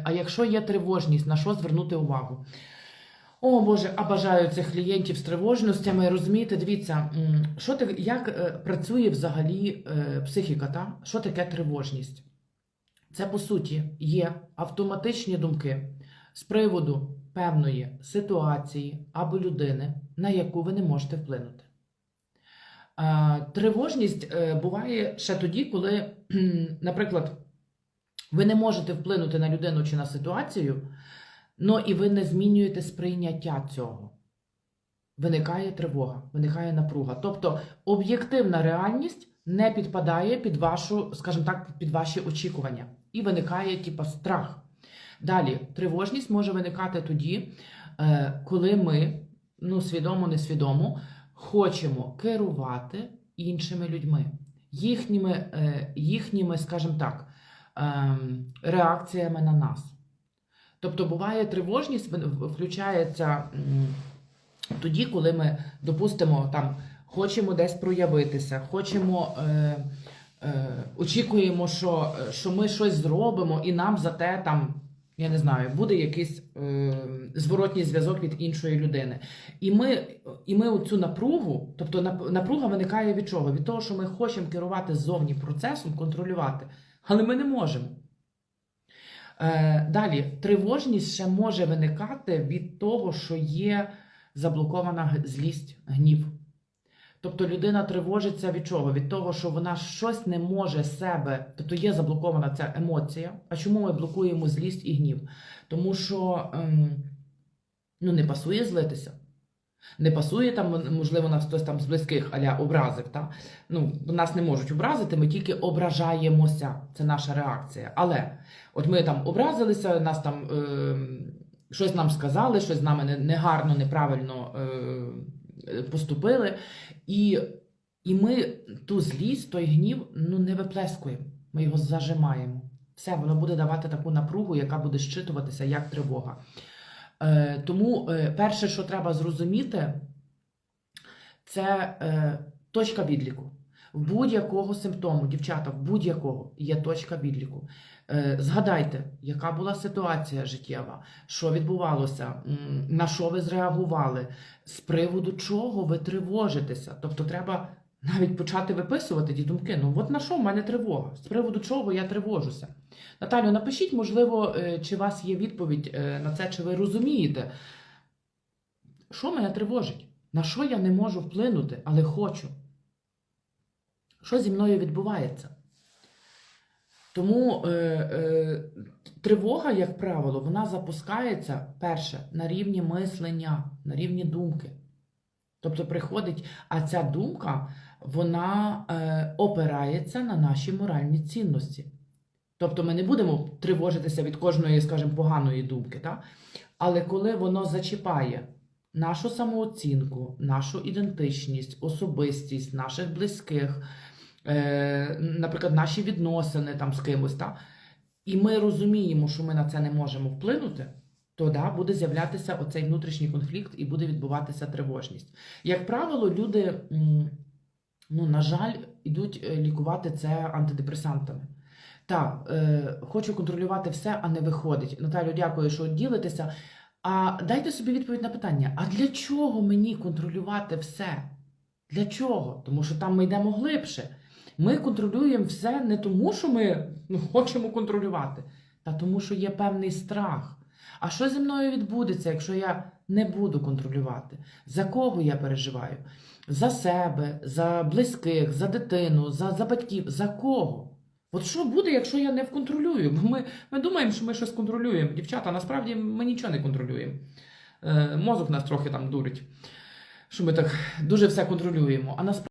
Е, а якщо є тривожність, на що звернути увагу? О Боже, а бажаю цих клієнтів з тривожностями. Розумієте, дивіться, що так, як е, працює взагалі е, психіка, та? що таке тривожність? Це по суті є автоматичні думки з приводу певної ситуації або людини, на яку ви не можете вплинути. Тривожність буває ще тоді, коли, наприклад, ви не можете вплинути на людину чи на ситуацію, але і ви не змінюєте сприйняття цього. Виникає тривога, виникає напруга. Тобто об'єктивна реальність не підпадає під вашу, скажімо так, під ваші очікування. І виникає типа страх. Далі, тривожність може виникати тоді, е, коли ми, ну свідомо, несвідомо, хочемо керувати іншими людьми, їхніми, е, їхніми скажімо так, реакціями на нас. Тобто буває тривожність, включається тоді, коли ми, допустимо, там, хочемо десь проявитися, хочемо, е, е, очікуємо, що, е, що ми щось зробимо, і нам за те там. Я не знаю, буде якийсь е, зворотній зв'язок від іншої людини. І ми, і ми оцю напругу, тобто напруга виникає від чого? Від того, що ми хочемо керувати ззовні процесом, контролювати, але ми не можемо. Е, далі, тривожність ще може виникати від того, що є заблокована злість, гнів. Тобто людина тривожиться від чого? Від того, що вона щось не може себе, тобто є заблокована ця емоція. А чому ми блокуємо злість і гнів? Тому що ем, ну, не пасує злитися. Не пасує там, можливо, нас хтось там з близьких аля образив. Та? Ну, нас не можуть образити, ми тільки ображаємося. Це наша реакція. Але от ми там образилися, нас там е, щось нам сказали, щось з нами негарно, неправильно е, поступили. І, і ми ту злість, той гнів ну, не виплескуємо. Ми його зажимаємо. Все, воно буде давати таку напругу, яка буде щитуватися як тривога. Е, тому е, перше, що треба зрозуміти, це е, точка відліку. В будь-якого симптому, дівчата, в будь-якого є точка відліку. Згадайте, яка була ситуація життєва, що відбувалося, на що ви зреагували, з приводу чого ви тривожитеся. Тобто треба навіть почати виписувати ті думки. Ну от на що в мене тривога? З приводу чого я тривожуся? Наталю, напишіть, можливо, е, чи у вас є відповідь е, на це, чи ви розумієте, що мене тривожить? На що я не можу вплинути, але хочу? Що зі мною відбувається? Тому е, е, тривога, як правило, вона запускається перше на рівні мислення, на рівні думки. Тобто приходить, а ця думка вона е, опирається на наші моральні цінності. Тобто ми не будемо тривожитися від кожної, скажімо, поганої думки, так? але коли воно зачіпає нашу самооцінку, нашу ідентичність, особистість наших близьких, е, наприклад, наші відносини там з кимось, так? і ми розуміємо, що ми на це не можемо вплинути, то да, буде з'являтися оцей внутрішній конфлікт і буде відбуватися тривожність. Як правило, люди, ну, на жаль, йдуть е, лікувати це антидепресантами. Так, е, хочу контролювати все, а не виходить. Наталю, дякую, що ділитеся. А дайте собі відповідь на питання: а для чого мені контролювати все? Для чого? Тому що там ми йдемо глибше. Ми контролюємо все не тому, що ми ну, хочемо контролювати, та тому, що є певний страх. А що зі мною відбудеться, якщо я не буду контролювати? За кого я переживаю? За себе, за близьких, за дитину, за, за батьків, за кого? От що буде, якщо я не вконтролюю? Бо ми, ми думаємо, що ми щось контролюємо. Дівчата, насправді ми нічого не контролюємо. Е, мозок нас трохи там дурить, що ми так дуже все контролюємо. А насправді